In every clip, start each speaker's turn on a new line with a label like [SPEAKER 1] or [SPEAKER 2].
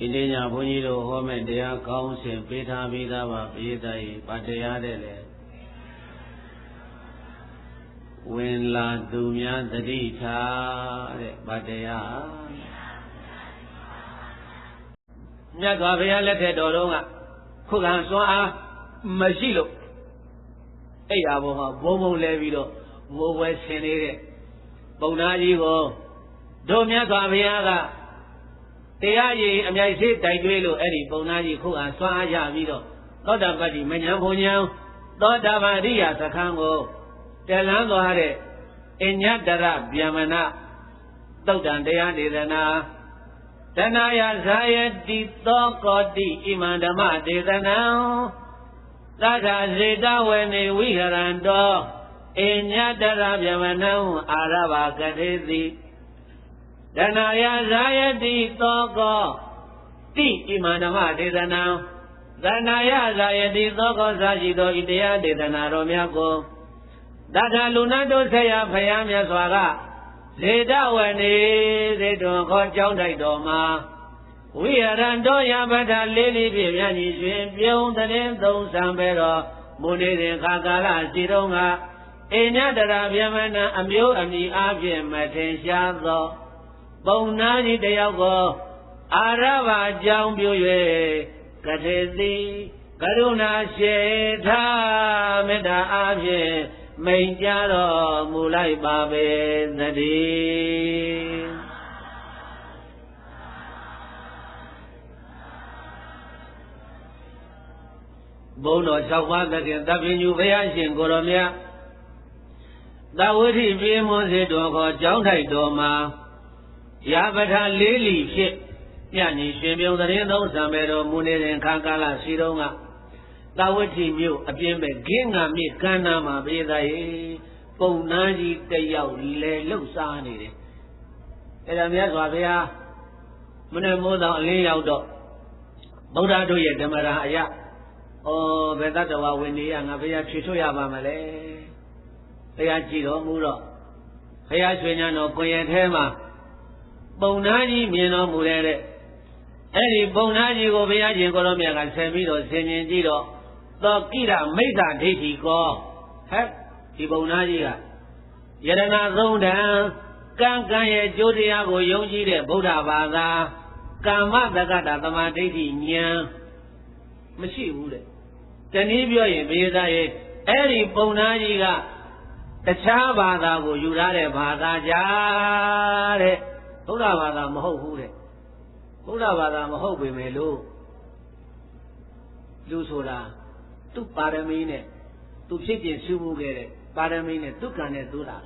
[SPEAKER 1] ဒီနေ့ညဘုန်းကြီးတို့ဟောမဲ့တရားကောင်းစဉ်ပေးထားပြီးသားပါပိဿရေဗတရားတဲ့လေဝင်လာသူများသတိထားတဲ့ဗတရားမြတ်စွာဘုရားလက်ထက်တော်တော်ကခုခံစွမ်းအားမရှိလို့အဲ့ဒါဘောမှာဘုံဘုံလဲပြီးတော့ငိုပွဲဆင်နေတဲ့ပုံနာကြီးကိုတို့မြတ်စွာဘုရားက တရားရည်အမြိုက်စေးတိုက်တွေးလို့အဲ့ဒီပုံနာကြီးခုခံစွမ်းအားရပြီးတော့သောတာပတ္တိမဉ္ဇဉ်ဘုံဉ္ဇဉ်သောတာပန်ရိယသခန်းကိုတလန်းသွားတဲ့အညတရဗျမနသုတ်တံတရားဒေသနာတဏယဇာယတိသောကောတိဣမံဓမ္မဒေသနံသတ္ထဇေတဝေနေဝိဟရံတောအညတရဗျမနံအာရဘကတိတိ တဏယဇာယတိသောကောတိဣမံဓမ္မဒေသနံသဏယဇာယတိသောကောသာရှိသောဤတရားဒေသနာတော်များကိုတထာလူနာတို့ဆက်ရဖယားမြတ်စွာကလေတဝနေသေတွန်ခေါ်ကြောင်းတိုက်တော်မှာဝိဟရံတော်ရပဒလေးလေးပြည့်မြတ်ကြီးရွှင်ပြုံးတဲ့သုံးဆံပဲတော်မုနေရင်ခါကာလစီတော်ကအိညတရာဗျမနအမျိုးအမည်အဖြစ်မထင်ရှားသော ပုံနာကြီးတယောက်ကိုအာရဘအကြောင်းပြု၍ကထေတိကရုဏာရှေထားမေတ္တာအဖြစ်မိန်ကြတော်မူလိုက်ပါပေသတည်းဘုန်းတော်၆ပါးသခင်တပ်ပင်ညူဘုရားရှင်ကိုရောမြတ်သဝိထိပြေမွန်စေတော်ခေါ်ကြောင်းထိုက်တော်မှာ ရာပထလေးလီဖြစ်ညညီရှင်ပြုံးသတင်းသုံးစံပေတော်မူနေတဲ့ခါကာလစီတော်ကသာဝတိမြို့အပြင်းပဲဂင်းငါမြစ်ကမ်းနားမှာပြေးသားရေပုံနာကြီးတယောက်လဲလှုပ်ရှားနေတယ်အဲ့ဒါမြတ်စွာဘုရားမနေ့မိုးတော်အလင်းရောက်တော့ဗုဒ္ဓတို့ရဲ့ဓမ္မရာအရာဩဘယ်တတဝဝင်နေရငါဘုရားဖြေထုတ်ရပါမလဲဘုရားကြည်တော်မူတော့ဘုရားရွှေညာတော်ကိုရင်ထဲမှာ ပုံနာကြီးမြင်တော်မူတဲ့အဲ့ဒီပုံနာကြီးကိုဘုရားရှင်ကိုရောမြတ်ကဆင်ပြီးတော့ဆင်ញင်ကြည့်တော့သောကိရမိစ္ဆာဒိဋ္ဌိကောဟဲ့ဒီပုံနာကြီးကယရဏသုံးတံကံကံရဲ့ကျိုးတရားကိုယုံကြည်တဲ့ဗုဒ္ဓဘာသာကာမတက္ကတာသမာဓိဋ္ဌိဉာဏ်မရှိဘူးတဲ့တနည်းပြောရင်ဘေးသားရဲ့အဲ့ဒီပုံနာကြီးကတခြားဘာသာကိုယူထားတဲ့ဘာသာကြားတဲ့ ဗုဒ္ဓဘာသာမဟုတ်ဘူးတဲ့ဗုဒ္ဓဘာသာမဟုတ်ပေမဲ့လို့လူဆိုတာသူ့ပါရမီနဲ့သူဖြစ်ပြင်ရှုမှုခဲ့တဲ့ပါရမီနဲ့သူကံနဲ့သူလာ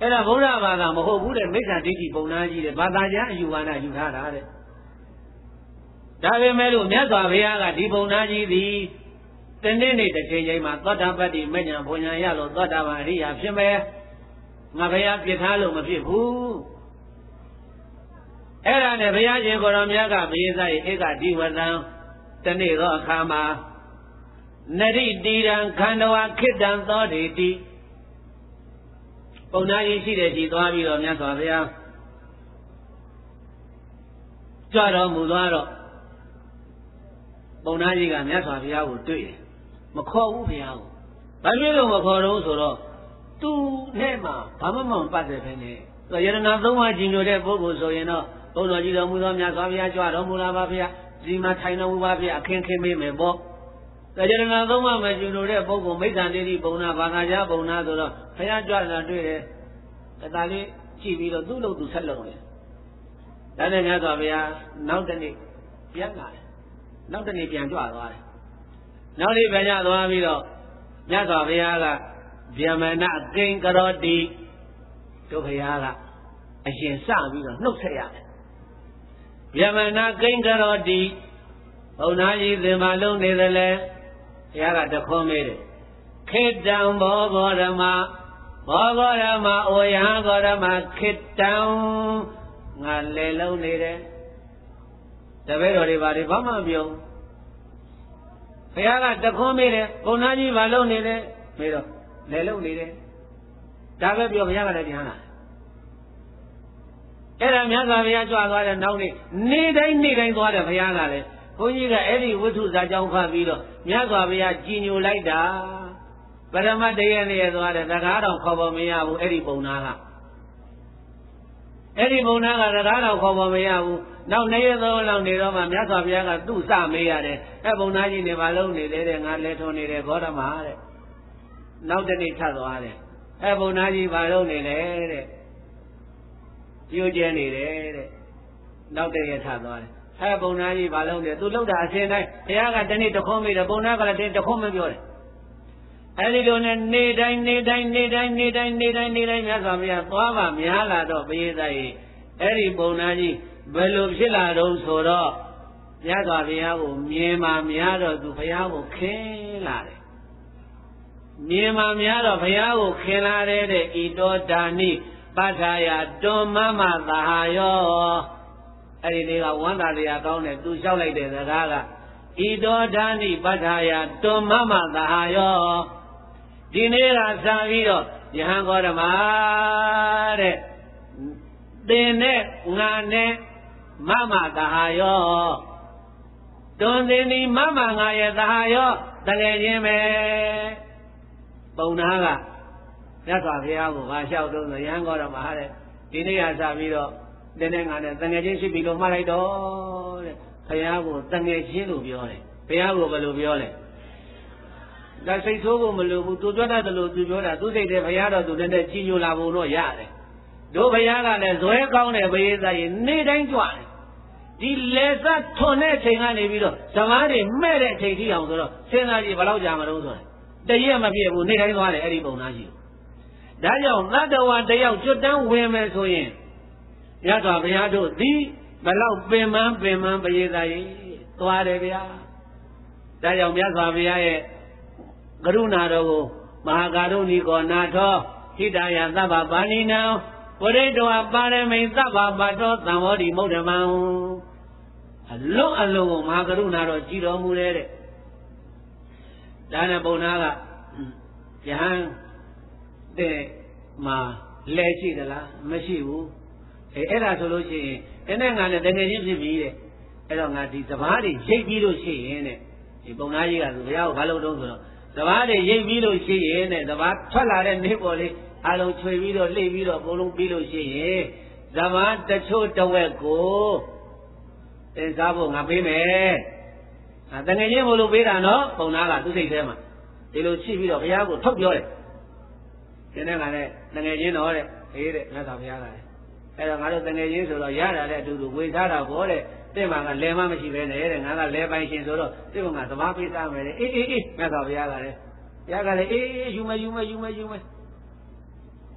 [SPEAKER 1] အဲ့ဒါဗုဒ္ဓဘာသာမဟုတ်ဘူးတဲ့မိစ္ဆာဒိဋ္ဌိပုံနာကြီးတဲ့ဘာသာကြားအယူဝါဒယူထားတာတဲ့ဒါပေမဲ့လို့မြတ်စွာဘုရားကဒီပုံနာကြီးသည်တနေ့နေ့တစ်ချိန်ချိန်မှာသောတာပတ္တိမဉ္ဇဉ်ဘုံညာရလို့သောတာပန်အရိယာဖြစ်မယ်ငါဘုရားပြစ်ထားလို့မဖြစ်ဘူး အဲ့ဒါနဲ့ဘုရားရှင်ကိုရောမြတ်ကမေးစားဧကတိဝတံတနေ့သောအခါမှာနရိတိရံခန္ဓဝခိတံသောတေတိပုံနာကြီးရှိတဲ့ကြီးသွားပြီးတော့မြတ်စွာဘုရားကြွတော်မူသွားတော့ပုံနာကြီးကမြတ်စွာဘုရားကိုတွေ့တယ်မခေါ်ဘူးဘုရားကိုဘာဖြစ်လို့မခေါ်တော့ဆိုတော့သူနဲ့မှဘာမှမပတ်သက်ပဲနဲ့ဆိုရတနာသုံးပါးကြည်ညိုတဲ့ပုဂ္ဂိုလ်ဆိုရင်တော့ ဘုန်းတော်ကြီးတော်မူသောမြတ်စွာဘုရားကြွတော်မူလာပါဗျာဒီမှာထိုင်တော်မူပါဗျာအခင်းခင်းမေးမယ်ပေါ့တကြရဏသုံးပါးမကျူလို့တဲ့ပုဂ္ဂိုလ်မိစ္ဆာတိတိပုံနာဘာသာကြားပုံနာဆိုတော့ဘုရားကြွတာတွေ့တယ်တတလေးကြည့်ပြီးတော့သူ့လို့သူဆက်လုံးတယ်ဒါနဲ့မြတ်စွာဘုရားနောက်တနေ့ပြန်လာတယ်နောက်တနေ့ပြန်ကြွသွားတယ်နောက်နေ့ပြန်ကြသွားပြီးတော့မြတ်စွာဘုရားကဗျမနကိင်္ကရောတိတို့ဘုရားကအရှင်စပြီးတော့နှုတ်ဆက်ရတယ် ဗျမနာကိင်္ကရောတိဘုံနာကြီးသင်္မာလုံးနေတယ်လေဘုရားကတခွန်းမေးတယ်ခေတံဘောဂောရမဘောဂောရမအိုယဟဂောရမခေတံငါလေလုံးနေတယ်တပည့်တော်တွေဘာတွေဘာမှမပြောဘုရားကတခွန်းမေးတယ်ဘုံနာကြီးဘာလုံးနေလဲမေးတော့လေလုံးနေတယ်ဒါပဲပြောဘုရားကလည်းပြန်လာ အဲ့ဒါမြတ်စွာဘုရားကြွသွားတဲ့နောက်နေ့နေတိုင်းနေတိုင်းသွားတယ်ဘုရားကလည်းဘုန်းကြီးကအဲ့ဒီဝိထုဇာကြောင်းဖတ်ပြီးတော့မြတ်စွာဘုရားကြည်ညိုလိုက်တာပရမတ်တရနေ့ရသွားတယ်တကားတော်ခေါ်ပေါ်မရဘူးအဲ့ဒီပုံနာကအဲ့ဒီပုံနာကတကားတော်ခေါ်ပေါ်မရဘူးနောက်နေ့ရက်သုံးလောက်နေတော့မှမြတ်စွာဘုရားကသူ့စမေးရတယ်အဲ့ပုံနာကြီးနေပါလုံးနေလေတဲ့ငါလဲထုံနေတယ်ဘောဓမာတဲ့နောက်တနေ့ထပ်သွားတယ်အဲ့ပုံနာကြီးဘာလုံးနေလဲတဲ့ ပြိုကျဲနေတယ်တဲ့နောက်တရက်ထပ်သွားတယ်အဲ့ပုံနာကြီးဘာလုံးလဲသူလောက်တာအရှင်တိုင်းဘုရားကတနေ့တခွန်းမိတယ်ပုံနာကလည်းတခွန်းမပြောတယ်အဲဒီလိုနဲ့နေတိုင်းနေတိုင်းနေတိုင်းနေတိုင်းနေတိုင်းနေတိုင်းမြတ်စွာဘုရားသွားပါများလာတော့ဘုရားသားကြီးအဲ့ဒီပုံနာကြီးဘယ်လိုဖြစ်လာတော့ဆိုတော့မြတ်စွာဘုရားကိုမြင်မှများတော့သူဘုရားကိုခင်လာတယ်မြင်မှများတော့ဘုရားကိုခင်လာတဲ့ဤတော်ဒါနိ ပဋ္ဌာယတွန်မမသာဟာယောအဲ့ဒီလေးကဝန္တာတရားကောင်းတယ်သူလျှောက်လိုက်တဲ့စကားကဤတော်ဒါနိပဋ္ဌာယတွန်မမသာဟာယောဒီနေ့ကစပြီးတော့ယဟန်ဂေါရမတဲ့သင်နဲ့ငါနဲ့မမတဟာယောတွန်သင်ဒီမမငါရဲ့တဟာယောတကယ်ချင်းပဲပုံနာက မြတ်စွာဘုရားကိုငါလျှောက်တော့ဆိုယဟန်ဂေါရမတဲ့ဒီနေ့ကစပြီးတော့သင်နဲ့ငါနဲ့တကယ်ချင်းရှိပြီလို့မှားလိုက်တော့တဲ့ဘုရားကိုတကယ်ချင်းလို့ပြောတယ်ဘုရားကိုဘယ်လိုပြောလဲဒါစိတ်ဆိုးဖို့မလိုဘူးသူပြောတတ်တယ်လို့သူပြောတာသူစိတ်ထဲဘုရားတော်သူနဲ့နဲ့ကြီးညိုလာဖို့တော့ရတယ်တို့ဘုရားကလည်းဇွဲကောင်းတဲ့ဘယေသားကြီးနေတိုင်းကြွတယ်ဒီလေဆက်ထွန်တဲ့အချိန်ကနေပြီးတော့ဇမားတွေမဲ့တဲ့အချိန်ထိအောင်ဆိုတော့စဉ်းစားကြည့်ဘယ်လောက်ကြာမလို့ဆိုတယ်တရက်မပြည့်ဘူးနေတိုင်းသွားတယ်အဲ့ဒီပုံသားကြီး ဒါကြောင့်သတ္တဝါတယောက်ကျွတ်တန်းဝင်မယ်ဆိုရင်ရသော်ဘုရားတို့သည်ဘလောက်ပင်မပင်မဘယေသားကြီးသွားတယ်ဗျာဒါကြောင့်မြတ်စွာဘုရားရဲ့ကရုဏာတော်ကိုမဟာကာရုဏီကောနာထောဟိတယသဗ္ဗပါဏိနံပရိတောပါရမိသဗ္ဗပါတောသံဝောဒီမုဒ္ဓမံအလုံးအလုံးကိုမဟာကရုဏာတော်ကြည်တော်မူတဲ့ဒါနဲ့ဘုံနာကယဟန် တဲ့မှာလဲရှိသလားမရှိဘူးအဲအဲ့ဒါဆိုလို့ရှိရင်တနေ့ငါနဲ့တကယ်ချင်းဖြစ်ပြီတဲ့အဲ့တော့ငါဒီစဘာတွေရိတ်ပြီးလို့ရှိရင်တဲ့ဒီပုံသားကြီးကဆိုဘုရားကိုဘာလို့တုံးဆိုတော့စဘာတွေရိတ်ပြီးလို့ရှိရင်တဲ့စဘာထွက်လာတဲ့နေပေါ်လေးအလုံးချွေပြီးတော့လှိပြီးတော့ဘုံလုံးပြီးလို့ရှိရင်ဇမန်တချို့တဝက်ကိုသင်စားဖို့ငါပေးမယ်။အဲတငယ်ချင်းဘလို့ပေးတာနော်ပုံနာကသူ့စိတ်ထဲမှာဒီလိုရှိပြီးတော့ဘုရားကိုထုတ်ပြောတယ်။ ဒီနေ့ကလည်းတငယ်ချင်းတော့တဲ့အေးတဲ့ငါသာဘုရားကလည်းအဲ့တော့ငါတို့တငယ်ချင်းဆိုတော့ရတာတဲ့အတူတူဝေစားတာဘောတဲ့တဲ့မှာကလဲမမရှိပဲနဲ့တဲ့ငါကလဲပိုင်ရှင်ဆိုတော့ဒီကငါသမားပေးစားမယ်တဲ့အေးအေးအေးငါသာဘုရားကလည်းဘုရားကလည်းအေးအေးယူမယ်ယူမယ်ယူမယ်ယူမယ်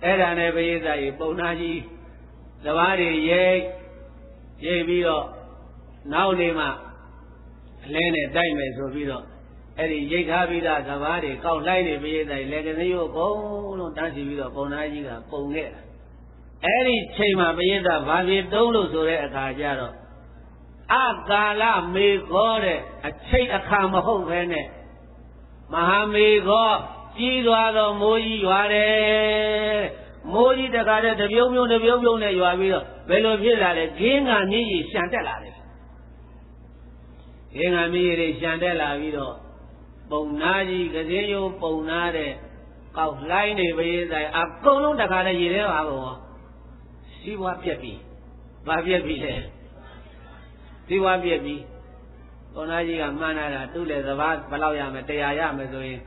[SPEAKER 1] အဲ့ဒါနဲ့ဘယေစာကြီးပုံနာကြီးသဘာတွေရိတ်ရိတ်ပြီးတော့နောက်နေမှအလဲနဲ့တိုက်မယ်ဆိုပြီးတော့ အဲ့ဒီရိတ်ထားပြီးသားသဘာတွေကောက်လိုက်နေဘယေစာကြီးလက်ကစည်းကိုဘုံလုံးတန်းစီပြီးတော့ပုံနာကြီးကပုံခဲ့တာအဲ့ဒီချိန်မှာဘယေစာဘာဖြစ်တုံးလို့ဆိုတဲ့အခါကျတော့အကာလမေခောတဲ့အချိန်အခါမဟုတ်ဘဲနဲ့မဟာမေခောကြီးသွားတော့မိုးကြီးရွာတယ်မိုးကြီးတခါတည်းတပြုံးပြုံးတပြုံးပြုံးနဲ့ရွာပြီးတော့ဘယ်လိုဖြစ်လာလဲဂင်းကမြည်ကြီးရှံတက်လာတယ်ဂင်းကမြည်ကြီးရှံတက်လာပြီးတော့ ပုံနာကြီးကစင်းရိုးပုံနာတဲ့ကောက်လိုက်နေပရေးဆိုင်အကုန်လုံးတခါတည်းရေထဲပါဘောစီးပွားပြက်ပြီဘာပြက်ပြီလဲစီးပွားပြက်ပြီပုံနာကြီးကမှန်းလာတာသူ့လေသဘာဘယ်လောက်ရမလဲတရားရမယ်ဆိုရင်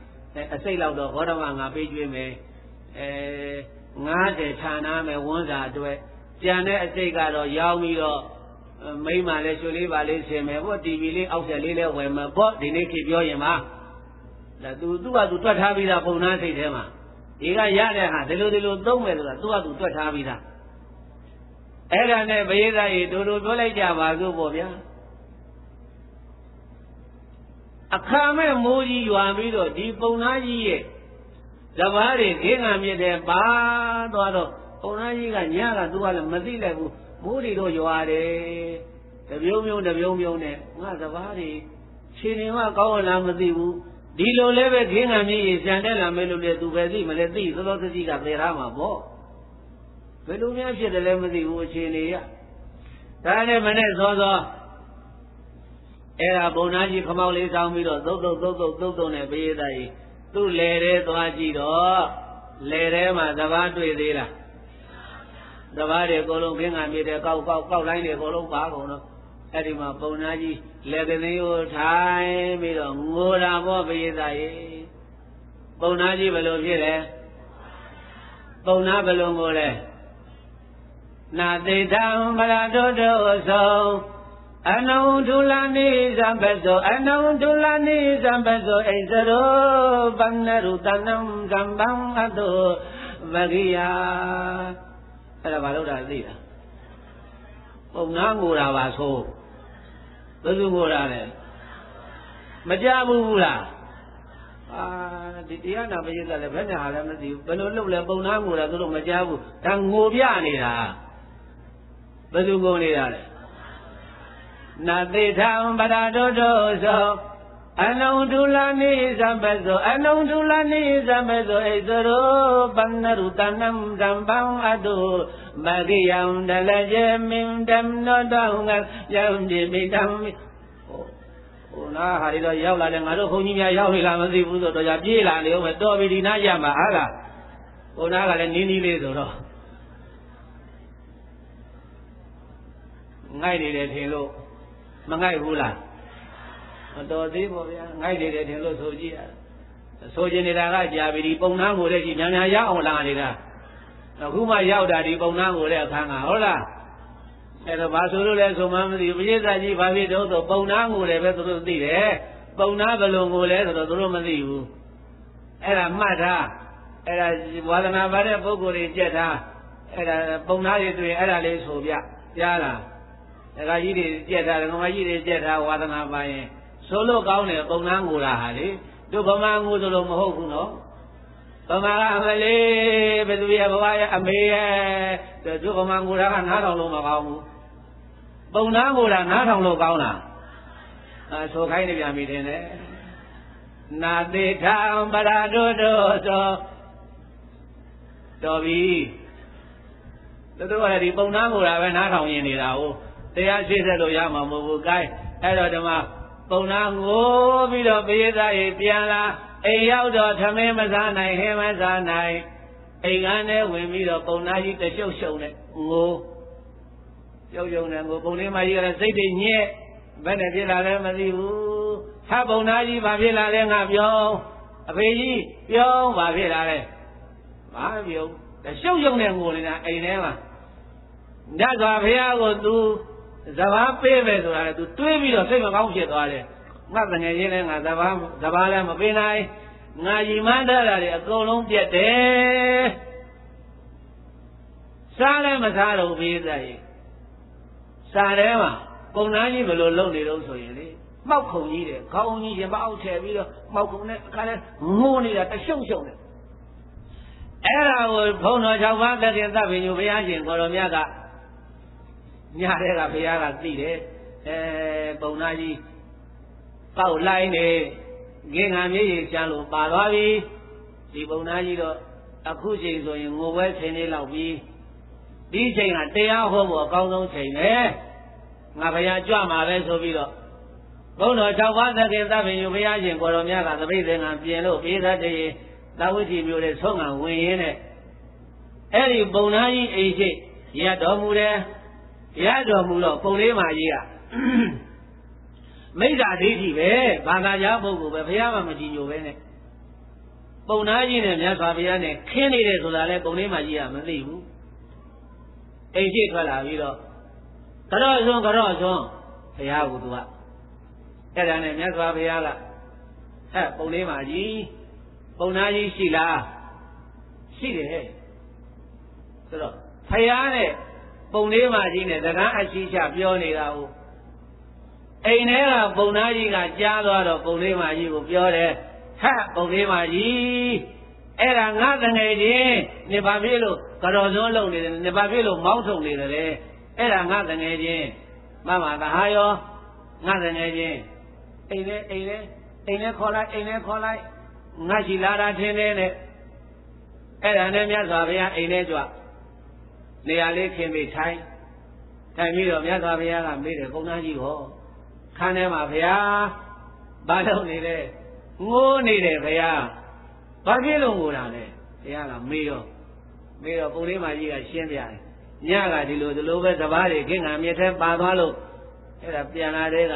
[SPEAKER 1] အစိတ်လောက်တော့ဘောဓမငါပေးကျွေးမယ်အဲ90ဌာနမယ်ဝန်းစာအတွက်ကြံတဲ့အစိတ်ကတော့ရောင်းပြီးတော့မိမလည်းရွှေလေးပါလေးဆင်မယ်ပေါ့တီဗီလေးအောက်ဆက်လေးလည်းဝယ်မယ်ပေါ့ဒီနေ့ခေပြောရင်ပါဒါ သူသူ့ကသူတွက်ထားပြီးသားပုံနာစိတ်ထဲမှာဒီကရတဲ့ဟာဒီလိုဒီလိုသုံးမယ်ဆိုတာသူ့ကသူတွက်ထားပြီးသားအဲ့ဒါနဲ့ဘယေသားကြီးတို့တို့ပြောလိုက်ကြပါစို့ပေါ့ဗျာအခါမဲ့မိုးကြီးရွာပြီးတော့ဒီပုံသားကြီးရဲ့တပားတွေခေငါမြစ်တယ်ပါသွားတော့ပုံသားကြီးကညကသူကလည်းမသိလိုက်ဘူးမိုးတွေတော့ရွာတယ်တပြုံးပြုံးတပြုံးပြုံးနဲ့ငါတပားတွေခြေနေမှကောင်းလားမသိဘူး ဒီလိုလည်းပဲခေငါမြစ်ရေစံတက်လာမယ်လို့လေသူပဲသိမလဲသိသောသောသတိကသေထားမှာပေါ့ဘယ်လိုများဖြစ်တယ်လဲမသိဘူးအခြေအနေရဒါနဲ့မနဲ့စောစောအဲ့ဒါဘုံနာကြီးခမောက်လေးဆောင်းပြီးတော့သုတ်သုတ်သုတ်သုတ်သုတ်သုတ်နဲ့ပေးရတဲ့သူ့လေထဲသွားကြည့်တော့လေထဲမှာသဘာတွေ့သေးလားသဘာတွေအကုန်လုံးခင်းကမြေတဲ့ကောက်ကောက်ကောက်တိုင်းတွေအကုန်လုံးပါကုန်တော့ အဲ့ဒီမှာပုံနာကြီးလက်ကသိန်းကိုထိုင်ပြီးတော့ငိုတာပေါ့ပေးရတဲ့ပုံနာကြီးဘယ်လိုဖြစ်လဲပုံနာဘယ်လိုငိုလဲနာတိတံဗလာတို့တို့ဆုံးအနုဒုလနိဇံပသောအနုဒုလနိဇံပသောဣဇရောပန္နရုတနံဇံဘံအတုဝဂိယအဲ့ဒါဘာလို့တာသိတာပုံနာငိုတာပါဆို ဘယ်သူငိုတာလဲမကြဘူးဘူးလားအာဒီတရားနာပရိသတ်လည်းဘယ်နဲ့ဟာလည်းမသိဘူးဘယ်လိုလုပ်လဲပုံနာငိုတာသူတို့မကြဘူးဒါငိုပြနေတာဘယ်သူငိုနေတာလဲနာတိထံပရာတောတောသော အနုဒုလနိသဗ္ဗသောအနုဒုလနိသဗ္ဗသောဣသရောပန္နရုတနံဓမ္ပံအတုမဂိယံဒလကျေမင်ဓမ္နောတောငယံဒီမိတံဟိုနာဟာဒီတော့ရောက်လာတယ်ငါတို့ခွန်ကြီးများရောက်နေလားမသိဘူးဆိုတော့じゃပြေးလာနေဦးမယ်တော်ပြီဒီနာရမှာဟာလားဟိုနာကလည်းနင်းနီးလေးဆိုတော့ငိုက်နေတယ်ထင်လို့မငိုက်ဘူးလား မတော်သေးပါဗျာငိုက်နေတယ်ထင်လို့ဆိုကြည့်ရဆိုချင်နေတာကကြာပြီဒီပုံနှန်းကိုလည်းကြည့်များများရအောင်လာနေတာအခုမှရောက်တာဒီပုံနှန်းကိုလည်းအခန်းကဟုတ်လားအဲ့တော့ဘာဆိုလို့လဲဆိုမှမသိဘူးပရိသတ်ကြီးဘာဖြစ်တော့ဆိုပုံနှန်းကိုလည်းပဲသူတို့သိတယ်ပုံနှန်းဘလုံကိုလည်းဆိုတော့သူတို့မသိဘူးအဲ့ဒါမှတ်ထားအဲ့ဒါဝါဒနာပါတဲ့ပုဂ္ဂိုလ်တွေကြက်ထားအဲ့ဒါပုံနှန်းတွေတွေ့အဲ့ဒါလေးဆိုပြကြားလားဒကာကြီးတွေကြက်ထားဒကာမကြီးတွေကြက်ထားဝါဒနာပါရင် ဆိုလို့ကောင်းတယ်ပုံနှန်းကိုလာဟာလေတို့ဗမာငိုဆိုလို့မဟုတ်ဘူးနော်ဗမာကအမလေးဘယ်သူရဲ့ဘဝရဲ့အမေရဲ့တို့ဗမာငိုတာကနားထောင်လို့မကောင်းဘူးပုံနှန်းငိုတာနားထောင်လို့ကောင်းလားအဲဆိုခိုင်းနေပြန်ပြီတင်တယ်နာတိထံပရာတို့တို့သောတော်ပြီတို့ကလည်းဒီပုံနှန်းငိုတာပဲနားထောင်ရင်နေတာဟုတ်တရားရှိစေလို့ရမှာမဟုတ်ဘူး gain အဲ့တော့ဓမ္မ ပုံနာငိုပြီးတော့ပိယသားရေပြန်လာအိမ်ရောက်တော့သမင်းမစားနိုင်ဟင်းမစားနိုင်အိမ်ကန်းထဲဝင်ပြီးတော့ပုံနာကြီးတရှုပ်ရှုံနဲ့ငိုရုပ်ယုံနဲ့ငိုပုံလေးမကြီးကလည်းစိတ်တွေညက်ဘယ်နဲ့ဖြစ်လာလဲမသိဘူးဟာပုံနာကြီးဘာဖြစ်လာလဲငါပြောအဖေကြီးပြောဘာဖြစ်လာလဲဘာပြောတရှုပ်ယုံနဲ့ငိုနေတာအိမ်ထဲမှာညစွာဘုရားကိုသူ ဇဘာပေးမယ်ဆိုတာလေ तू တွေးပြီးတော့စိတ်မကောင်းဖြစ်သွားတယ်ငါတငယ်ချင်းလည်းငါဇဘာဇဘာလည်းမပေးနိုင်ငါရီမန်းတတ်တာတွေအကုန်လုံးပြတ်တယ်စားလည်းမစားတော့ဘေးသားကြီးစားထဲမှာပုံနာကြီးဘယ်လိုလုပ်နေတော့ဆိုရင်လေမှောက်ခုံကြီးတယ်ခေါင်းကြီးရင်မအောက်ထည့်ပြီးတော့မှောက်ခုံနဲ့အခါလဲငိုနေတာတရှုံရှုံတယ်အဲ့ဒါကိုဘုန်းတော်၆ပါးတခင်သဗ္ဗညုဘုရားရှင်ကိုတော်မြတ်က ညတဲ့ကဘုရားကသိတယ်အဲပုံနာကြီးပေါက်လိုက်နေငင်္ဂံမြေကြီးချမ်းလို့ပါသွားပြီဒီပုံနာကြီးတော့အခုချိန်ဆိုရင်ငိုပွဲချိန်လေးလောက်ပြီးဒီချိန်ကတရားဟောဖို့အကောင်းဆုံးချိန်ပဲငါဘုရားကြွမှာပဲဆိုပြီးတော့ဘုန်းတော်၆ပါးသခင်သဗ္ဗညုဘုရားရှင်ကိုတော်မြတ်ကသပိတ်သင်္ကန်းပြင်လို့ပေးသတည်းသာဝတိမျိုးတွေဆုံးကဝင်ရင်းနဲ့အဲ့ဒီပုံနာကြီးအိမ်ရှိရတော်မူတယ် ရတော်မူတော့ပုံလေးမာကြီးကမိစ္ဆာဒိဋ္ဌိပဲဘာသာကြားပုဂ္ဂိုလ်ပဲဘုရားမှမကြည်ညိုပဲနဲ့ပုံနာကြီးနဲ့မြတ်စွာဘုရားနဲ့ခင်းနေတယ်ဆိုတာလဲပုံလေးမာကြီးကမသိဘူးအိမ်ရှိထွက်လာပြီးတော့ကြော့စွန်းကြော့စွန်းဘုရားကသူကအဲ့ဒါနဲ့မြတ်စွာဘုရားကဟဲ့ပုံလေးမာကြီးပုံနာကြီးရှိလားရှိတယ်ဆိုတော့ဘုရားနဲ့ ပုံလေးမကြီးနဲ့စကားအရှိချပြောနေတာကိုအိမ်ထဲကပုံသားကြီးကကြားသွားတော့ပုံလေးမကြီးကိုပြောတယ်ဟဲ့ပုံလေးမကြီးအဲ့ဒါငါတငယ်ချင်းနေပါပြီလို့ကတော်စွန်းလုံနေတယ်နေပါပြီလို့မောင်းထုတ်နေတယ်အဲ့ဒါငါတငယ်ချင်းမမသဟာယောငါတငယ်ချင်းအိမ်ထဲအိမ်ထဲအိမ်ထဲခေါ်လိုက်အိမ်ထဲခေါ်လိုက်ငါရှိလာတာထင်းတယ်နဲ့အဲ့ဒါနဲ့မြတ်စွာဘုရားအိမ်ထဲကြွ နေရာလေးခင်ပြီးထိုင်ထိုင်ပြီးတော့မြတ်စွာဘုရားကမေးတယ်ပုံသားကြီးဟောခန်းထဲမှာဘုရားဘာလုပ်နေလဲငိုးနေတယ်ဘုရားဘာဖြစ်လို့ငိုတာလဲဘုရားကမေးတော့မေးတော့ပုံလေးမကြီးကရှင်းပြတယ်ညကဒီလိုဒီလိုပဲသဘာတွေခင်းငံမြစ်ထဲပါသွားလို့အဲ့ဒါပြန်လာတဲ့က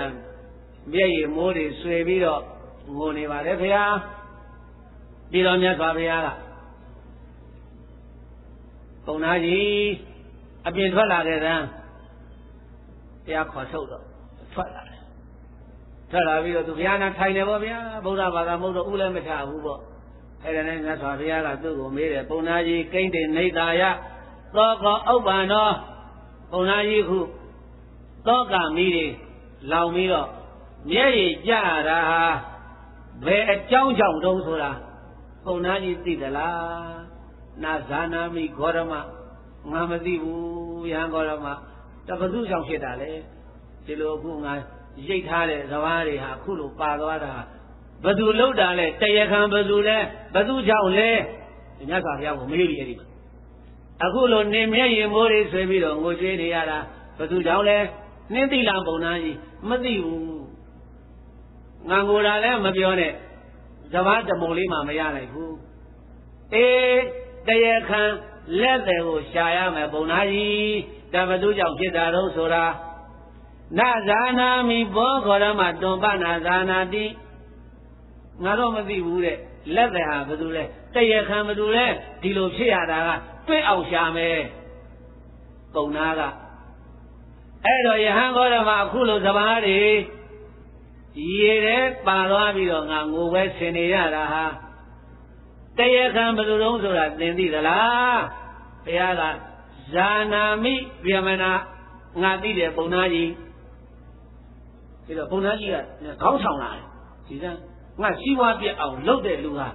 [SPEAKER 1] မျက်ရည်မိုးတွေဆွေပြီးတော့ငိုနေပါတယ်ဘုရားပြီးတော့မြတ်စွာဘုရားက ပုံသားကြီးအပြင်ထွက်လာတဲ့တန်းတရားခေါ်ထုတ်တော့ထွက်လာတယ်ထွက်လာပြီးတော့သူဘုရားနာထိုင်တယ်ပေါ့ဗျာဗုဒ္ဓဘာသာမဟုတ်တော့ဥလည်းမထဘူးပေါ့အဲ့ဒါနဲ့မြတ်စွာဘုရားကသူ့ကိုမေးတယ်ပုံသားကြီးကိမ့်တင်နေသာယသောကောဥပ္ပန္နောပုံသားကြီးခုသောကမီးတွေလောင်ပြီးတော့မျက်ရည်ကျတာဟာဘယ်အကြောင်းကြောင့်တုံးဆိုတာပုံသားကြီးသိသလား နာဇာနာမိဂေါရမငါမသိဘူးယဟန်ဂေါရမတဘသူကြောင့်ဖြစ်တာလေဒီလိုအခုငါရိတ်ထားတဲ့ဇဝါတွေဟာအခုလိုပါသွားတာဘသူလှုပ်တာလဲတရခံဘသူလဲဘသူကြောင့်လဲမြတ်စွာဘုရားကိုမေးပြီးအဲ့ဒီမှာအခုလိုနေမျက်ရည်မိုးတွေဆွေးပြီးတော့ငိုကြွေးနေရတာဘသူကြောင့်လဲနှင်းတိလံပုံနာကြီးမသိဘူးငါငိုတာလည်းမပြောနဲ့ဇဘာတမုံလေးမှမရနိုင်ဘူးအေး တရခံလက်တယ်ကိုရှာရမယ်ပုံနာကြီးတဘသူကြောင့်ဖြစ်တာတော့ဆိုတာနဇာနာမိဘောခေါ်ရမတွန်ပနာဇာနာတိငါတော့မသိဘူးတဲ့လက်တယ်ဟာဘယ်သူလဲတရခံဘယ်သူလဲဒီလိုဖြစ်ရတာကတွေ့အောင်ရှာမယ်ပုံနာကအဲ့တော့ယဟန်ခေါ်ရမအခုလိုစဘာတွေရေထဲပါသွားပြီးတော့ငါငိုပဲဆင်နေရတာဟာ တရခံဘယ်လိုလုံးဆိုတာသင်သိသလားဘုရားကဇာနာမိဗျမနာငါသိတယ်ပုံနာကြီးဒီတော့ပုံနာကြီးကခေါင်းဆောင်လာတယ်ဒီကငါရှိဝါပြက်အောင်လုပ်တဲ့လူဟာ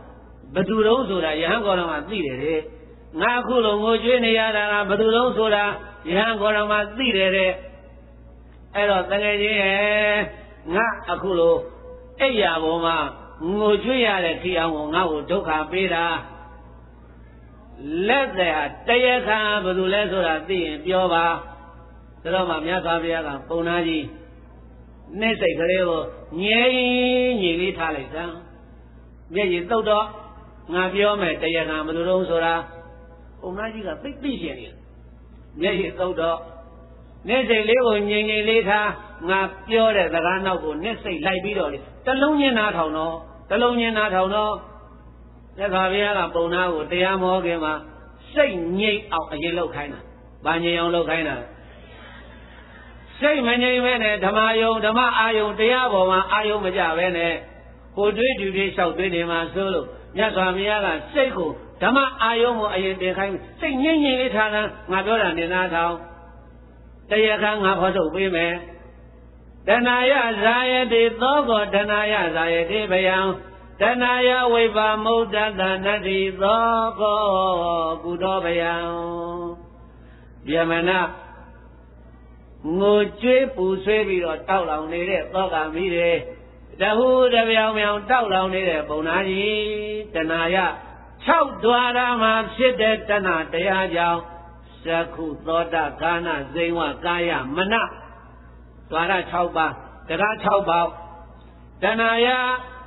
[SPEAKER 1] ဘယ်သူတုံးဆိုတာယဟန်ကောတော်မှာသိတယ်တဲ့ငါအခုလိုငိုကြွေးနေရတာကဘယ်သူတုံးဆိုတာယဟန်ကောတော်မှာသိတယ်တဲ့အဲ့တော့တကယ်ကြီးရဲ့ငါအခုလိုအဲ့ရပေါ်မှာ ငိုကြွေးရတဲ့ထီအောင်ကိုငါ့ကိုဒုက္ခပေးတာလက်တဲ့ဟာတရခံဘယ်သူလဲဆိုတာသိရင်ပြောပါဒါတော့မှမြတ်စွာဘုရားကပုံနာကြီးနှိမ့်စိတ်ကလေးကိုငြိမ်ငြိမ်လေးထားလိုက်စမ်းမျက်ရည်တုတ်တော့ငါပြောမယ်တရခံဘယ်သူတော့ဆိုတာပုံနာကြီးကသိသိရှင်နေမျက်ရည်တုတ်တော့နှိမ့်စိတ်လေးကိုငြိမ်ငြိမ်လေးထားငါပြောတဲ့စကားနောက်ကိုနှိမ့်စိတ်လိုက်ပြီးတော့လေတလုံးချင်းနားထောင်တော့ တလုံးချင်းနားထောင်တော့သက်သာဘုရားကပုံနာကိုတရားမောခင်မှာစိတ်ငြိမ်အောင်အရင်လောက်ခိုင်းတာ။ဘာငြိမ်အောင်လောက်ခိုင်းတာစိတ်မငြိမ်ပဲနဲ့ဓမ္မယုံဓမ္မအာယုံတရားပေါ်မှာအာယုံမကြပဲနဲ့ကိုတွေးတူတွေလျှောက်တွေးနေမှာဆိုလို့မြတ်စွာဘုရားကစိတ်ကိုဓမ္မအာယုံကိုအရင်တင်ခိုင်းစိတ်ငြိမ်ငြိမ်လေးထားတာငါပြောတာနေသားထောင်တရားခံငါဖော်ထုတ်ပေးမယ် တဏှာယဇာယတိသောကောတဏှာယဇာယတိဗယံတဏှာယဝိပါမုဒ္ဒတနတ္တိသောကောကုသောဗယံယမနာငိုကြွေးပူဆွေးပြီးတော့တောက်လောင်နေတဲ့သောကမိတွေတဟုတပြောင်ပြောင်တောက်လောင်နေတဲ့ပုံနာကြီးတဏှာယ6ဒွါရမှာဖြစ်တဲ့တဏှာတရားကြောင့်သကုသောတာကာနဇိဝကာယမန ဒွါရ6ပါးတရား6ပါးတဏှာယ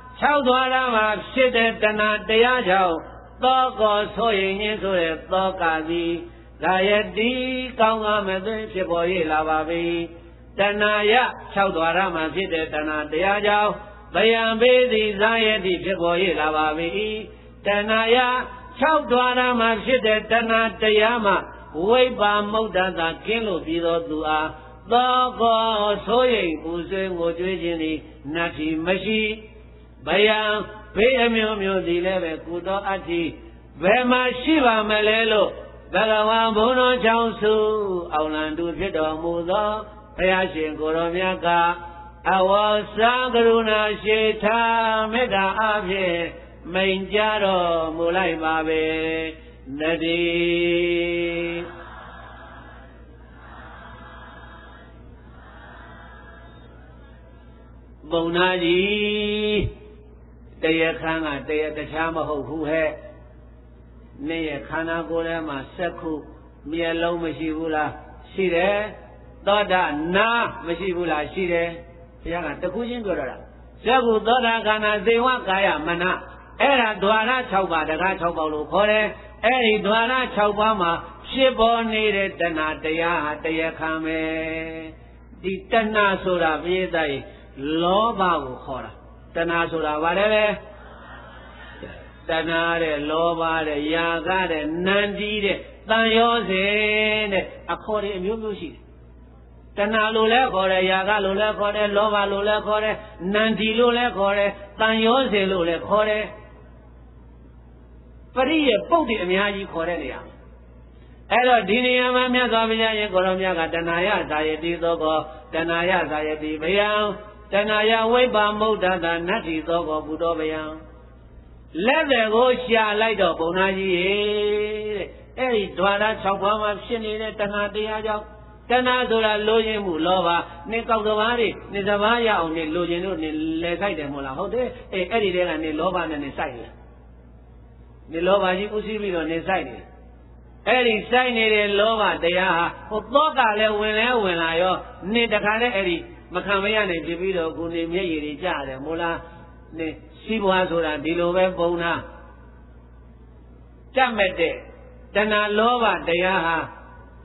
[SPEAKER 1] 6ဒွါရမှာဖြစ်တဲ့တဏှာတရားကြောင့်သောကောဆိုရင်ချင်းဆိုတဲ့သောကသည်ဒါယတိကောင်းကားမဲ့သွင်းဖြစ်ပေါ်ရလာပါပြီတဏှာယ6ဒွါရမှာဖြစ်တဲ့တဏှာတရားကြောင့်ဗယံပေသည်ဇာယတိဖြစ်ပေါ်ရလာပါပြီတဏှာယ6ဒွါရမှာဖြစ်တဲ့တဏှာတရားမှာဝိပါမုဒ္ဒတာကင်းလို့ပြီးသောသူအား သောကောဆိုရိမ်ပူဆွေးငိုကြွေးခြင်းသည်နတ္တိမရှိဗယံဘေးအမျိုးမျိုးသည်လည်းပဲကုသောအတ္တိဘယ်မှာရှိပါမလဲလို့ဘဂဝါဘုန်းတော်ကြောင့်စုအောင်လံသူဖြစ်တော်မူသောဘုရားရှင်ကိုရောမြတ်ကအဝါစာကရုဏာရှိထားမေတ္တာအဖြင့်မိန်ကြတော်မူလိုက်ပါပဲနတိ ပုံနာကြီးတရခန်းကတရတခြားမဟုတ်ဘူးဟဲ့နေ့ရခန္ဓာကိုယ်ထဲမှာစက်ခုမျက်လုံးမရှိဘူးလားရှိတယ်သောတာနာမရှိဘူးလားရှိတယ်ဘုရားကတခုချင်းပြောတော့တာဇဂုသောတာခန္ဓာဇေဝကာယမနအဲ့ဒါဒွါရ6ပါးတကား6ပါးလို့ခေါ်တယ်အဲ့ဒီဒွါရ6ပါးမှာဖြစ်ပေါ်နေတဲ့တဏှာတရားဟာတရားခံပဲဒီတဏှာဆိုတာပြည့်တဲ့ လောဘကိုခေါ်တာတဏှာဆိုတာဗါတယ်လေတဏှာတဲ့လောဘတဲ့ຢာကတဲ့နန္တီတဲ့တန်ရောစေတဲ့အခေါ်တွေအမျိုးမျိုးရှိတယ်တဏှာလို့လည်းခေါ်တယ်ຢာကလို့လည်းခေါ်တယ်လောဘလို့လည်းခေါ်တယ်နန္တီလို့လည်းခေါ်တယ်တန်ရောစေလို့လည်းခေါ်တယ်ပရိယေပုတ်တွေအများကြီးခေါ်တဲ့နေရာအဲ့တော့ဒီနေရာမှာမြတ်စွာဘုရားရဲ့ကိုရောမြတ်ကတဏှာယသာယတိသောကောတဏှာယသာယတိဘယံ တဏှာယဝိပ္ပမုဒ္ဒတာနတ္တိသောကောဘုဒ္ဓဘယံလက်တွေကိုရှာလိုက်တော့ဘုံသားကြီးရေတဲ့အဲ့ဒီဓဝရ6ပါးမှာဖြစ်နေတဲ့တဏှာတရားကြောင့်တဏှာဆိုတာလိုချင်မှုလောဘနေကောက်တဘာတွေနေစဘာရအောင်နေလိုချင်လို့နေလဲဆိုင်တယ်မို့လားဟုတ်တယ်အေးအဲ့ဒီတည်းကနေလောဘနဲ့နေဆိုင်တယ်နေလောဘကြီးဥသိပြီးတော့နေဆိုင်တယ်အဲ့ဒီဆိုင်နေတဲ့လောဘတရားဟာဟိုသောကလည်းဝင်လဲဝင်လာရောနေတခါနဲ့အဲ့ဒီ မခံမရနိုင်ဖြစ်ပြီးတော့ကိုနေမျက်ရည်တွေကျတယ်မို့လားနေစီးပွားဆိုတာဒီလိုပဲပုံနာကြက်မဲ့တဲ့တဏှာလောဘတရားဟာ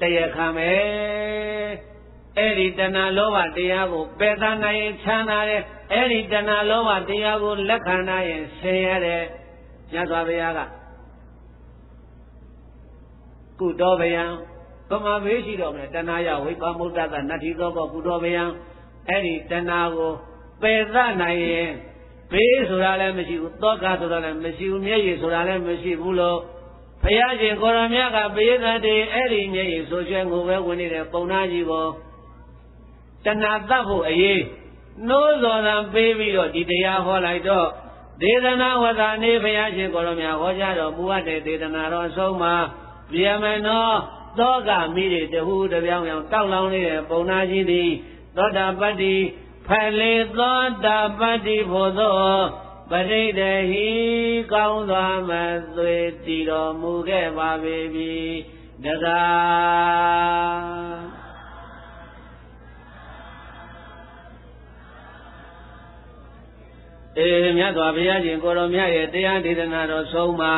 [SPEAKER 1] တရားခံပဲအဲ့ဒီတဏှာလောဘတရားကိုပယ်သနိုင်ရင်ချမ်းသာတယ်အဲ့ဒီတဏှာလောဘတရားကိုလက်ခံနိုင်ရင်ဆင်းရဲတယ်မြတ်စွာဘုရားကကုတောဗယံဗမာဘေးရှိတော့မယ်တဏှာယဝိပမုဒ္ဒတနတ္ထိသောကောကုတောဗယံ အဲ့ဒီတဏှာကိုပယ်သနိုင်ရင်ဘေးဆိုတာလည်းမရှိဘူးသောကဆိုတာလည်းမရှိဘူးမျက်ရည်ဆိုတာလည်းမရှိဘူးလို့ဘုရားရှင်ကိုရမြတ်ကပေးသတဲ့အဲ့ဒီမျက်ရည်ဆိုချဲငိုပဲဝင်နေတဲ့ပုံနာကြီးကိုတဏှာတတ်ဖို့အရေးနိုးစော်တံပေးပြီးတော့ဒီတရားဟောလိုက်တော့ဒေသနာဝဒနေဘုရားရှင်ကိုရမြတ်ဟောကြားတော်မူအပ်တဲ့ဒေသနာတော်အဆုံးမှာဗျမနောသောကမိတွေတဟူတပြောင်ပြောင်တောက်လောင်းနေတဲ့ပုံနာကြီးသည် သောတာပတ္တိဖလေသောတာပတ္တိဖို့သောပရိဒဟိကောင်းစွာမသွေတည်တော်မူခဲ့ပါပေပြီတကားအေမြတ်စွာဘုရားရှင်ကိုရောမြတ်ရဲ့တရားဒေသနာတော်ဆုံးမှာ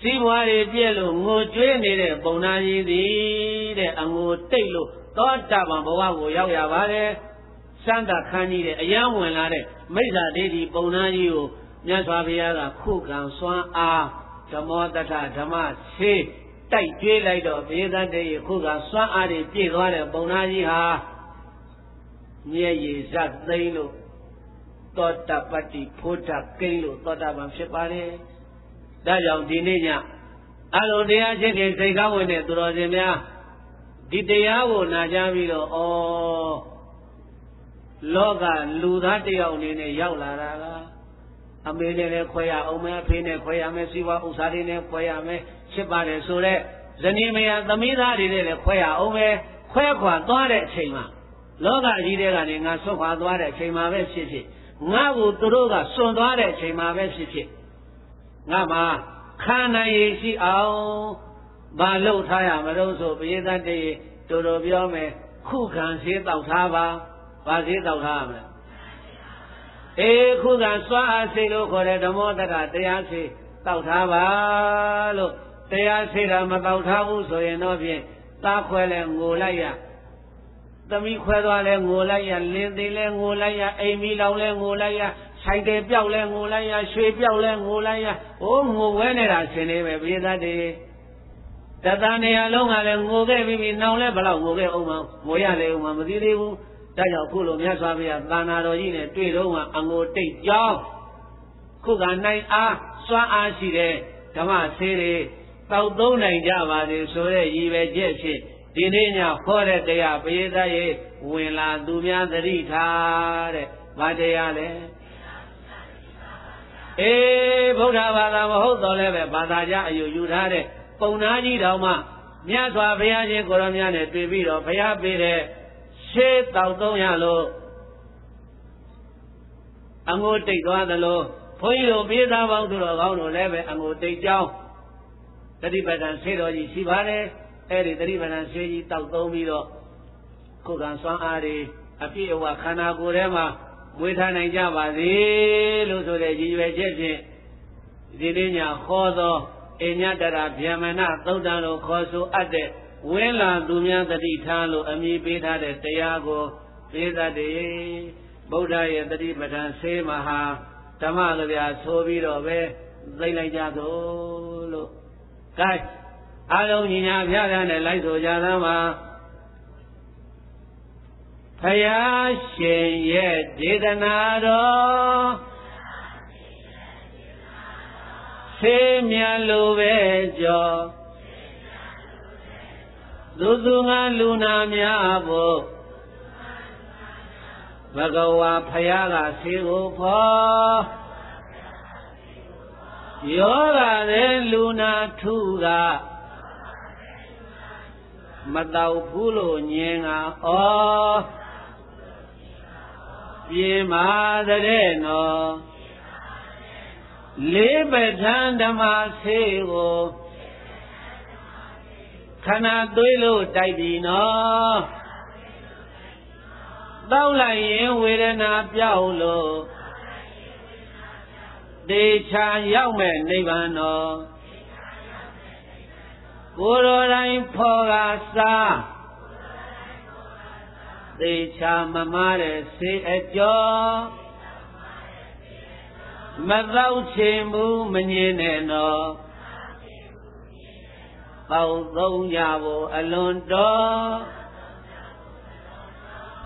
[SPEAKER 1] စီးပွားတွေပြည့်လို့ငိုကြွေးနေတဲ့ပုံနာကြီးသည်တဲ့အငိုတိတ်လို့သောတာပန်ဘဝကိုရောက်ရပါတယ်စမ်းသာခန်းကြီးတဲ့အယံဝင်လာတဲ့မိစ္ဆာဒိဋ္ဌိပုံနာကြီးကိုမြတ်စွာဘုရားကခုခံစွမ်းအားဓမ္မောတထဓမ္မဆေးတိုက်ကျွေးလိုက်တော့ဘေသတ္တေခုခံစွမ်းအားတွေပြည့်သွားတဲ့ပုံနာကြီးဟာမျက်ရည်ဇတ်သိမ့်လို့သောတာပတ္တိဖို့တာကိန်းလို့သောတာပန်ဖြစ်ပါတယ် ဒါကြောင့်ဒီနေ့ညအလုံးတရားချင်းခင်စိတ်ကောင်းဝင်တဲ့သူတော်စင်များဒီတရားကိုနာကြားပြီးတော့ဩလောကလူသားတယောက်အနေနဲ့ရောက်လာတာကအမေနဲ့လည်းခွဲရအောင်မယ်အဖေနဲ့ခွဲရမယ်စီဝါဥစ္စာတွေနဲ့ခွဲရမယ်ချစ်ပါတယ်ဆိုတော့ဇနီးမယားသမီးသားတွေနဲ့လည်းခွဲရအောင်မယ်ခွဲခွာသွားတဲ့အချိန်မှာလောကကြီးတဲ့ကနေငါဆွတ်ခွာသွားတဲ့အချိန်မှာပဲဖြစ်ဖြစ်ငါ့ကိုသူတို့ကစွန့်သွားတဲ့အချိန်မှာပဲဖြစ်ဖြစ် ငါမှာခန္ဓာရည်ရှိအောင်ဘာလို့ထားရမလို့ဆိုပရိသတ်တေတော်တော်ပြောမယ်ခုခံစေးတောက်ထားပါဘာစေးတောက်ထားရမလဲအေးခုခံစွမ်းအားစေလို့ခေါ်တဲ့ဓမ္မောတကတရားစေတောက်ထားပါလို့တရားစေတာမတောက်ထားဘူးဆိုရင်တော့ဖြင့်သားခွဲလဲငိုလိုက်ရသမီးခွဲသွားလဲငိုလိုက်ရလင်းသေးလဲငိုလိုက်ရအိမ်မီလောင်လဲငိုလိုက်ရ ဆိုင်တယ်ပြောက်လဲငိုလိုက်ရရွှေပြောက်လဲငိုလိုက်ရဟိုးငိုဝဲနေတာဆင်းနေပဲပြေသားတေတတန်နေရာလုံးကလည်းငိုခဲ့ပြီးပြီနောင်လဲဘလောက်ငိုခဲ့အောင်မငိုရလေအောင်မမသိသေးဘူးဒါကြောင့်ခုလိုမြတ်စွာဘုရားသာနာတော်ကြီးနဲ့တွေ့တော့ကအငိုတိတ်ကြောင်းခုကနိုင်အားစွမ်းအားရှိတဲ့ဓမ္မဆေးတွေတောက်သုံးနိုင်ကြပါစေဆိုတဲ့ရည်ပဲချက်ဖြင့်ဒီနေ့ညဟောတဲ့တရားပရိသတ်ရေဝင်လာသူများသတိထားတဲ့။ဘာတရားလဲ။ အေးဗုဒ္ဓဘာသာမဟုတ်တော့လည်းပဲဘာသာကြအယူယူထားတဲ့ပုံနာကြီးတော်မှမြတ်စွာဘုရားရှင်ကိုရောမြတ်နဲ့တွေ့ပြီးတော့ဘုရားပေးတဲ့ရှေးတောက်သုံးရလို့အငိုတိတ်သွားသလိုဘုန်းကြီးတို့ပြေးသားပေါင်းသူတော်ကောင်းတို့လည်းပဲအငိုတိတ်ကြောင်းတတိပဒံဆေတော်ကြီးရှိပါတယ်အဲ့ဒီသတိပဋ္ဌာန်ဆေးကြီးတောက်သုံးပြီးတော့ခုခံစွမ်းအားတွေအပြည့်အဝခန္ဓာကိုယ်ထဲမှာ မွေးထားနိုင်ကြပါစေလို့ဆိုတဲ့ရည်ရွယ်ချက်ဖြင့်ဒီနေ့ညဟောသောအညတရာဗျမဏသုတ်တံလို့ခေါ်ဆိုအပ်တဲ့ဝင်းလာသူများတတိထားလို့အမည်ပေးထားတဲ့တရားကိုပေးသတည်းဗုဒ္ဓရဲ့တတိပဋ္ဌာန်ဆေးမဟာဓမ္မကဗျာဆိုပြီးတော့ပဲသိလိုက်ကြသို့လို့ gain အားလုံးညီညာပြပြနဲ့လိုက်ဆိုကြသမှာဖ ယားရှင်ရဲ့ဒေသနာတော်ဆေးမြလိုပဲကြောသူသူငါလူနာများဖို့ဘဂဝါဖယားကဆေးကိုဖော်ယောဂတဲ့လူနာထုကမတော့ဘူးလို့ညင်ကဩ ပြေမာတဲ့နော်လေးပဋ္ဌာန်းဓမ္မဆေးကိုခန္ဓာသွေးလို့တိုက်ပြီနော်တောက်လိုက်ရင်ဝေဒနာပြောက်လို့တေချာရောက်မဲ့နိဗ္ဗာန်တော်ကိုယ်တော်တိုင်းဖော်ကစား သေချာမမတဲ့စေအကျော်မတော့ချင်ဘူးမငြင်းနဲ့တော့ပေါသုံးကြဖို့အလွန်တော်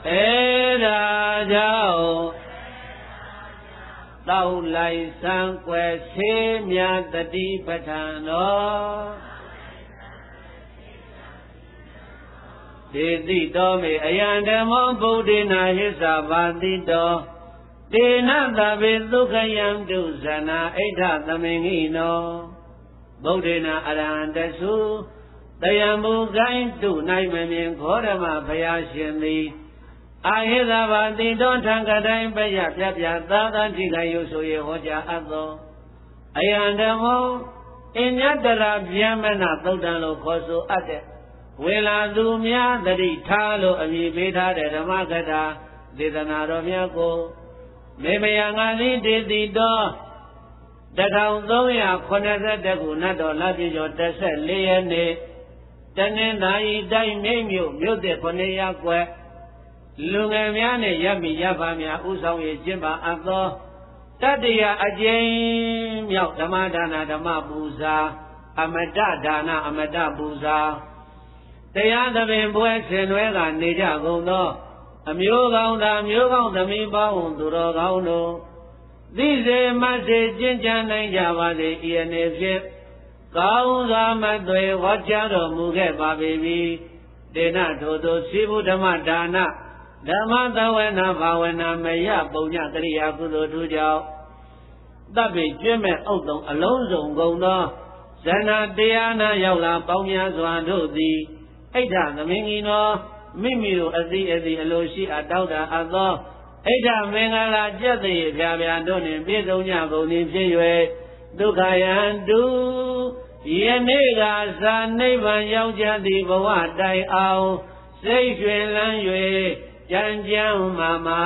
[SPEAKER 1] အဲဒါကြောင့်တောက်လိုက်စံကွယ်ဆေးမြတတိပဋ္ဌာန်တော် ဒေတိတော်မေအယံဓမ္မောဗုဒ္ဓနာဟိသဘာတိတောတေနသဗေဒုက္ခယံတုဇနာအိဋ္ဌသမင်္ဂိနောဗုဒ္ဓနာအရဟံတသုတယံမူကိုင်းတု၌မမြင်ခောဓမဘုရားရှင်သည်အာဟိသဘာတိတောထံကတိုင်းပယပြပြသာသတိကယုဆိုရဟောကြားအပ်သောအယံဓမ္မောအညတရာဗျမနသုတ်တံလို့ခေါ်ဆိုအပ်တဲ့ ဝေလာသူများတတိထားလို့အမည်ပေးထားတဲ့ဓမ္မကထာဒေသနာတော်များကိုမေမယငါသည်ဒေတိတော်1382ခုနတ်တော်လပြည့်ကျော်14ရက်နေ့တနင်္သာရီတိုင်းမြိတ်မြို့မြို့သစ်900ကွယ်လူငယ်များနဲ့ရပ်မိရပ်ပါများဥဆောင်ရကျင့်ပါအပ်သောတတ္တရာအကျဉ်းမြောက်ဓမ္မဒါနဓမ္မပူဇာအမတဒါနအမတပူဇာ တရားသဘင်ပွဲဆင်နွဲကနေကြကုန်သောအမျိုးကောင်းသာမျိုးကောင်းသမီးပေါင်းသူတော်ကောင်းတို့သိစေမစေကျင့်ကြံနိုင်ကြပါစေဤအနေဖြင့်ကောင်းစွာမသွေဟောကြားတော်မူခဲ့ပါပေပြီဒေနထိုသို့စီဘုဓမ္မဒါနဓမ္မသဝနာဘာဝနာမယပုံညကရိယာကုသိုလ်ထူကြောင့်တပ်ပေကျွင့်မဲ့အုတ်တုံအလုံးစုံကုန်သောဇဏတရားနာရောက်လာပေါင်းများစွာတို့သည် အိဋ္ဌသမင်္ဂီနောမိမိတို့အသိအသိအလိုရှိအပ်တောက်တာအပ်သောအိဋ္ဌမင်္ဂလာကြက်သေးဖြာဖြာတို့နှင့်ပြည့်စုံကြကုန်သည်ဖြစ်၍ဒုက္ခယံတုယနေ့ကဇာနိဗ္ဗာန်ရောက်ကြသည့်ဘဝတိုင်အောင်စိတ်ရွှင်လန်း၍ကြံကြံမာမာ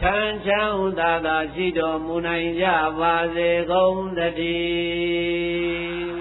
[SPEAKER 1] ချမ်းချမ်းသာသာရှိတော်မူနိုင်ကြပါစေကုန်သတည်း